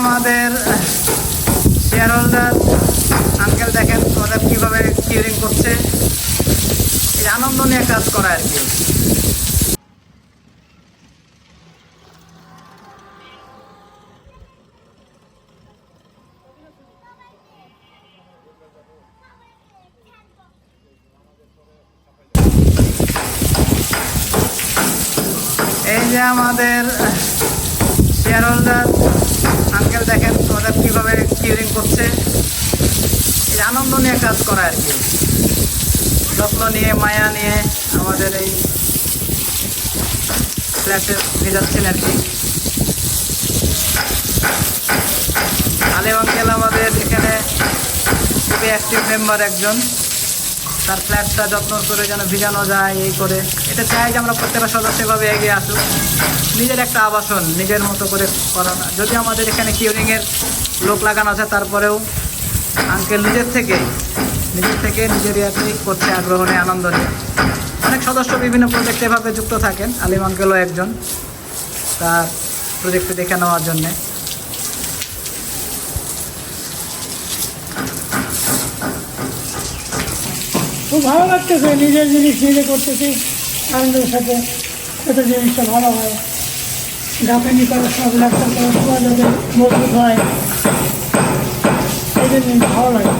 আমাদের share holder uncle দেখেন ওদের কীভাবে কিউরিং করছে। আনন্দ নিয়ে কাজ করা আর কি। এই যে আমাদের শেয়ার হোল্ডার আঙ্কেল দেখেন ওদের কীভাবে কিউরিং করছে। এই আনন্দ নিয়ে কাজ করা আর কি। যত্ন নিয়ে, মায়া নিয়ে আমাদের এই ফ্ল্যাটে ভেজাচ্ছেন আর কি। আলেম আঙ্কেল আমাদের এখানে খুবই অ্যাক্টিভ মেম্বার একজন। তার ফ্ল্যাটটা যত্ন করে যেন ভিজানো যায়, এই করে। এটা চাই যে আমরা প্রত্যেকটা সদস্য এভাবে এগিয়ে আসুক। নিজের একটা আবাসন, নিজের মতো করে করানো। যদি আমাদের এখানে কিউরিংয়ের লোক লাগানো আছে, তারপরেও আঙ্কেল নিজের থেকে নিজের থেকে নিজের ইয়াতেই করছে আগ্রহ নিয়ে, আনন্দ নিয়ে। অনেক সদস্য বিভিন্ন প্রজেক্টে এভাবে যুক্ত থাকেন, আলিম আঙ্কেলও একজন, তার প্রজেক্টে দেখে নেওয়ার জন্যে। খুব ভালো লাগতেছে, নিজের জিনিস নিজে করতেছি, আনন্দের সাথে সেটা জিনিসটা ভালো হয়। গাফেনি করে সব ডাক্তার করে সবাই যাতে মজবুত হয়। এই জন্য ভালো লাগে।